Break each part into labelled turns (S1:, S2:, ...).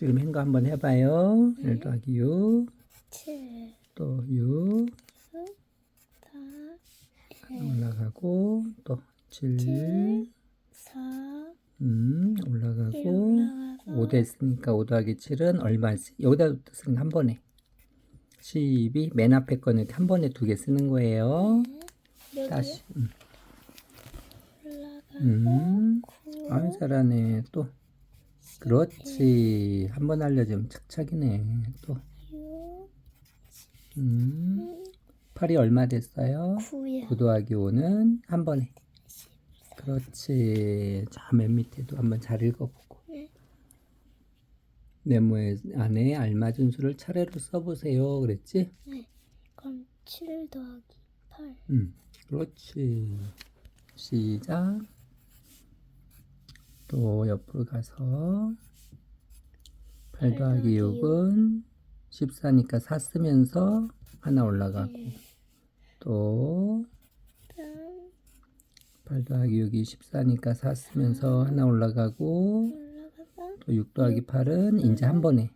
S1: 지금 한거 한번 해봐요.
S2: 네.
S1: 1 더하기 6,
S2: 7,
S1: 또 6,
S2: 4,
S1: 올라가고, 또 7,
S2: 7, 4,
S1: 음,
S2: 1
S1: 올라가고,
S2: 올라가서
S1: 5 됐으니까 5 더하기 7은 얼마지? 여기다 쓰니까 한 번에. 12, 맨 앞에 거는 이렇게 한 번에 두 개 쓰는 거예요.
S2: 여기
S1: 다시. 음,
S2: 올라가고
S1: 음.
S2: 9,
S1: 아유, 잘하네. 또. 그렇지. 한 번 알려주면 착착이네. 또.
S2: 6,
S1: 음. 8이 얼마 됐어요?
S2: 9야.
S1: 9 더하기 5는 한 번에. 그렇지. 자, 맨 밑에도 한번 잘 읽어보고.
S2: 네.
S1: 네모에 안에 알맞은 수를 차례로 써보세요. 그랬지?
S2: 네. 그럼 7 더하기 8.
S1: 음. 그렇지. 시작. 또 옆으로 가서 8 더하기 6은 14니까 4 쓰면서 하나 올라가고 또 8 더하기 6이 14니까 4 쓰면서 하나 올라가고 또 6 더하기 8은 이제 한 번에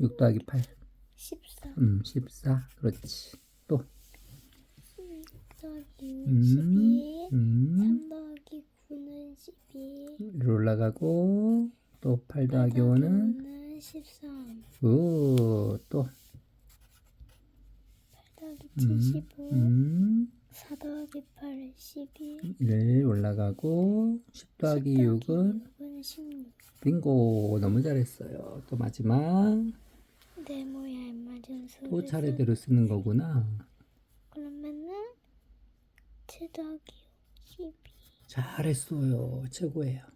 S1: 6 더하기 8
S2: 14
S1: 음, 14 그렇지. 또.
S2: 더하기 6,
S1: 음, 올라가고 또 8 더하기 5는
S2: 5는 13
S1: 굿또.
S2: 8 더하기
S1: 음,
S2: 7 15
S1: 음,
S2: 4 더하기 8 12
S1: 1 올라가고 10 더하기 6은
S2: 6은 16
S1: 빙고 너무 잘했어요. 또 마지막.
S2: 네모에 알맞은 수를
S1: 또 차례대로 쓰는 거구나.
S2: 그러면은 7 더하기 6 12
S1: 잘했어요. 최고예요